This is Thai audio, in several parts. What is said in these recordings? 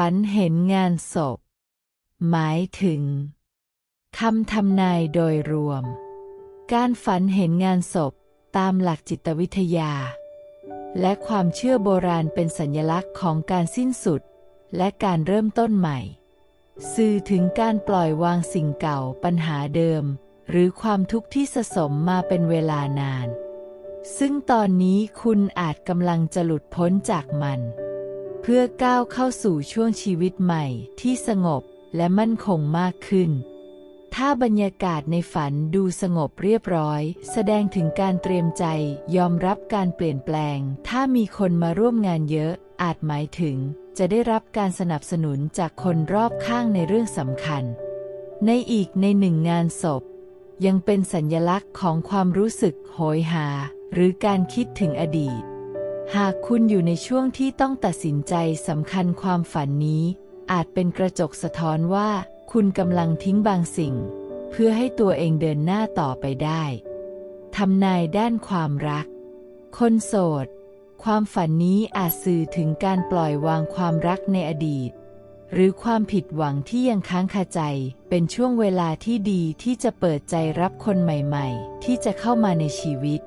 ฝันเห็นงานศพ หมายถึงคำทำนายโดยรวม การฝันเห็นงานศพตามหลักจิตวิทยา และความเชื่อโบราณเป็นสัญลักษณ์ของการสิ้นสุด และการเริ่มต้นใหม่ สื่อถึงการปล่อยวางสิ่งเก่าปัญหาเดิม หรือความทุกข์ที่สะสมมาเป็นเวลานาน ซึ่งตอนนี้คุณอาจกำลังจะหลุดพ้นจากมัน เพื่อก้าวเข้าสู่ช่วงชีวิตใหม่ที่สงบและมั่นคงมากขึ้น ถ้าบรรยากาศในฝันดูสงบเรียบร้อย แสดงถึงการเตรียมใจยอมรับการเปลี่ยนแปลง ถ้ามีคนมาร่วมงานเยอะอาจหมายถึง จะได้รับการสนับสนุนจากคนรอบข้างในเรื่องสำคัญ ในอีกในหนึ่งงานศพ ยังเป็นสัญลักษณ์ของความรู้สึกโหยหา หรือการคิดถึงอดีต หากคุณอยู่ในช่วงที่ต้องตัดสินใจสำคัญความฝันนี้ อาจเป็นกระจกสะท้อนว่า คุณกำลังทิ้งบางสิ่ง เพื่อให้ตัวเองเดินหน้าต่อไปได้ทำนายด้านความรัก คนโสด ความฝันนี้อาจสื่อถึงการปล่อยวางความรักในอดีต หรือความผิดหวังที่ยังค้างคาใจ เป็นช่วงเวลาที่ดีที่จะเปิดใจรับคนใหม่ ๆ ที่จะเข้ามาในชีวิต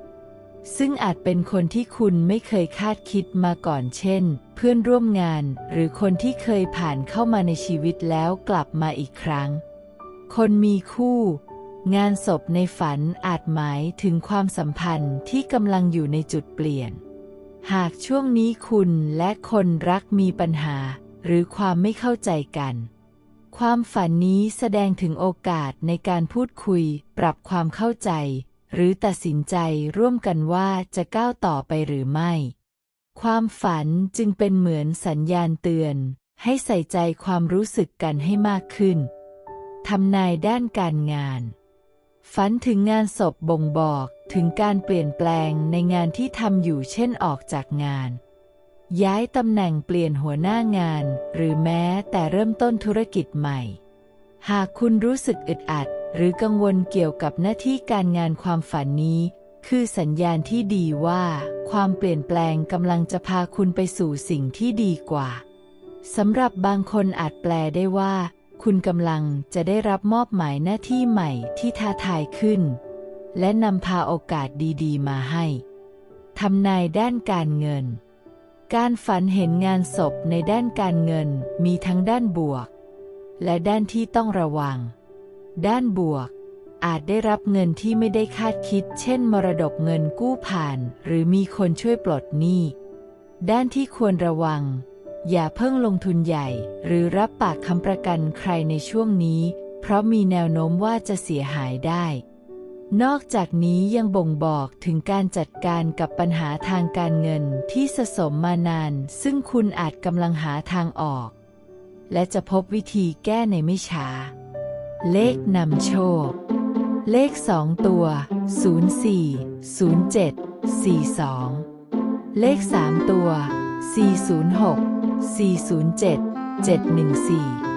ซึ่งอาจเป็นคนที่คุณไม่เคยคาดคิดมาก่อนเช่น เพื่อนร่วมงานหรือคนที่เคยผ่านเข้ามาในชีวิตแล้วกลับมาอีกครั้ง คนมีคู่ งานศพในฝันอาจหมายถึงความสัมพันธ์ที่กำลังอยู่ในจุดเปลี่ยน หากช่วงนี้คุณและคนรักมีปัญหา หรือความไม่เข้าใจกัน ความฝันนี้แสดงถึงโอกาสในการพูดคุย ปรับความเข้าใจ หรือตัดสินใจร่วมกันว่าจะก้าวต่อไปหรือไม่ ความฝันจึงเป็นเหมือนสัญญาณเตือน ให้ใส่ใจความรู้สึกกันให้มากขึ้นทำนายด้านการงาน ฝันถึงงานศพบ่งบอกถึงการเปลี่ยนแปลงในงานที่ทำอยู่เช่นออกจากงาน ย้ายตำแหน่งเปลี่ยนหัวหน้างาน หรือแม้แต่เริ่มต้นธุรกิจใหม่ หากคุณรู้สึกอึดอัด หรือกังวลเกี่ยวกับหน้าที่การงานความฝันนี้ คือสัญญาณที่ดีว่า ความเปลี่ยนแปลงกำลังจะพาคุณไปสู่สิ่งที่ดีกว่าสำหรับบางคนอาจแปลได้ว่า คุณกำลังจะได้รับมอบหมายหน้าที่ใหม่ที่ท้าทายขึ้น และนำพาโอกาสดีๆ มาให้ทำนายด้านการเงิน การฝันเห็นงานศพในด้านการเงินมีทั้งด้านบวก และด้านที่ต้องระวัง ด้านบวก อาจได้รับเงินที่ไม่ได้คาดคิด เช่น มรดกเงินกู้ผ่าน หรือมีคนช่วยปลดหนี้ ด้านที่ควรระวัง อย่าเพิ่งลงทุนใหญ่ หรือรับปากคำประกันใครในช่วงนี้ เพราะมีแนวโน้มว่าจะเสียหายได้ นอกจากนี้ยังบ่งบอกถึงการจัดการกับปัญหาทางการเงินที่สะสมมานาน ซึ่งคุณอาจกำลังหาทางออก และจะพบวิธีแก้ในไม่ช้า เลขนำโชค เลขสองตัว 04 07 42 เลขสามตัว 406 407 714